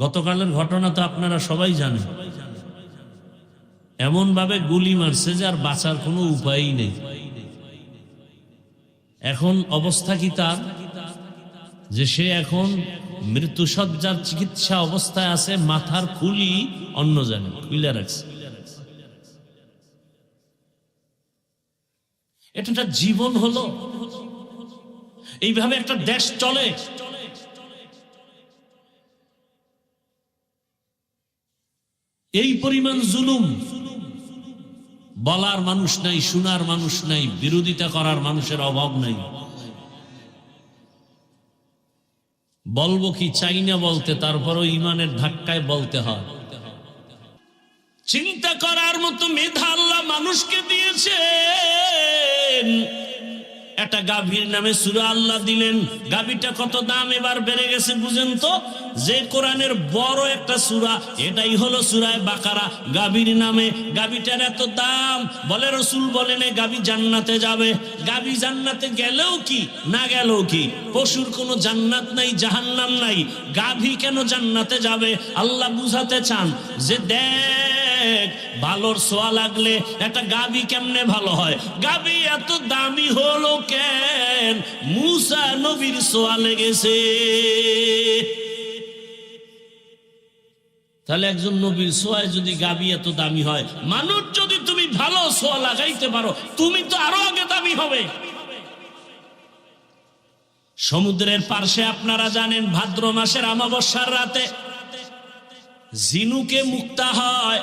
গতকালের ঘটনা তো আপনারা সবাই জানেন। এমন ভাবে গুলি মারছে যে আর বাঁচার কোনো উপায়ই নেই। এখন অবস্থা কি তার? যে সে এখন মৃত্যুসজ্জার চিকিৎসা অবস্থায় আছে, মাথার খুলি অন্য জানে, খুলে রাখছে। এটা জীবন হলো। এইভাবে একটা দেশ চলে। এই পরিমাণ জুলুম। বলার মানুষ নাই, শোনার মানুষ নাই, বিরোধিতা করার মানুষের অভাব নাই। বলব কি, চাই না বলতে, তারপরও ইমানের ধাক্কায় বলতে হয়। চিন্তা করার মতো মেধা আল্লাহ মানুষকে দিয়েছেন একটা গাভীর নামে সুরা আল্লাহ দিলেন। গাভীটা কত দাম? এবার বেড়ে গেছে, বুঝেন তো? যে কোরআনের বড় একটা সুরা, এটাই হলো সুরায় বাকারা। গাভীর নামে, গাভীটার এত দাম? বলে রসুল বলেন গাভী জান্নাতে যাবে। গাভী জান্নাতে গেলেও কি? না গেলেও কি? পশুর কোনো জান্নাত নাই, জাহান্নাম নাই। গাভী কেন জান্নাতে যাবে? আল্লাহ বুঝাতে চান যে দেখ ভালোর সোয়া লাগলে একটা গাবি কেমনে ভালো হয়? গাবি এত দামি হলো কেন? মুসা নবীর সোয়া লেগেছে। তাহলে একজন নবীর সোয়ায় যদি গাবি এত দামি হয়, মানুষ যদি তুমি ভালো সোয়া লাগাইতে পারো, তুমি তো আরও আগে দামি হবে। সমুদ্রের পার্শ্বে আপনারা জানেন, ভাদ্র মাসের আমাবস্যার রাতে জিনুকে মুক্তা হয়।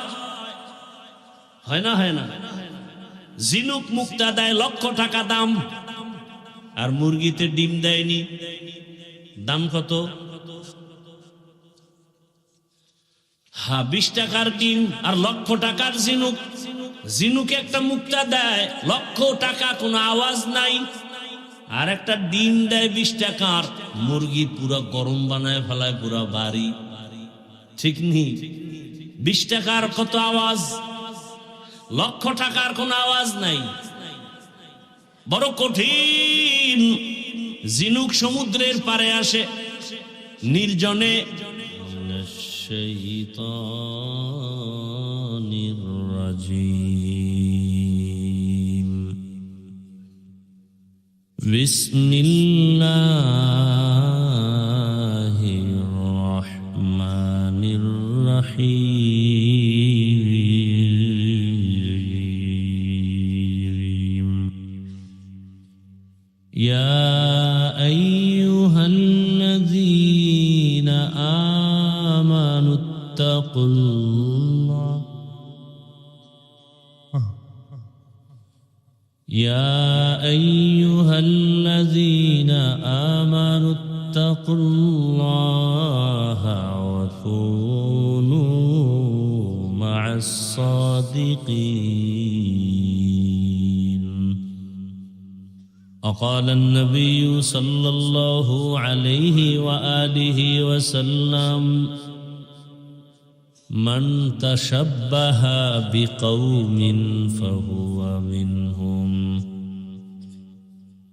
হয় না হয় না? জিনুক মুক্তা দেয় লক্ষ টাকা দাম, আর মুরগিতে ডিম দেয়নি। দাম কত? হা বিশ টাকার ডিম আর লক্ষ টাকার জিনুক জিনুকে একটা মুক্তা দেয়, লক্ষ টাকা, কোনো আওয়াজ নাই। আর একটা ডিম দেয় বিশ টাকার, মুরগি পুরো গরম বানায় ফেলায় পুরো বাড়ি। ঠিক নেই বিশ টাকার কত আওয়াজ? লক্ষ টাকার কোন আওয়াজ নাই বড় কঠিন জিনুক সমুদ্রের পারে আসে নির্জনে بسم الله الرحمن الرحيم يا أيها الذين آمنوا اتقوا الله وكونوا مع الصادقين. وقال النبي صلى الله عليه وآله وسلم من تشبه بقوم فهو منهم.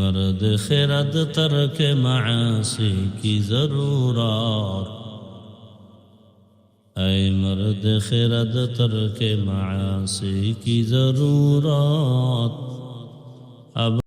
मर्द खिरद तरक मासी की जरूरत ऐ मर्द खिरद तरक मासी की जरूरत अब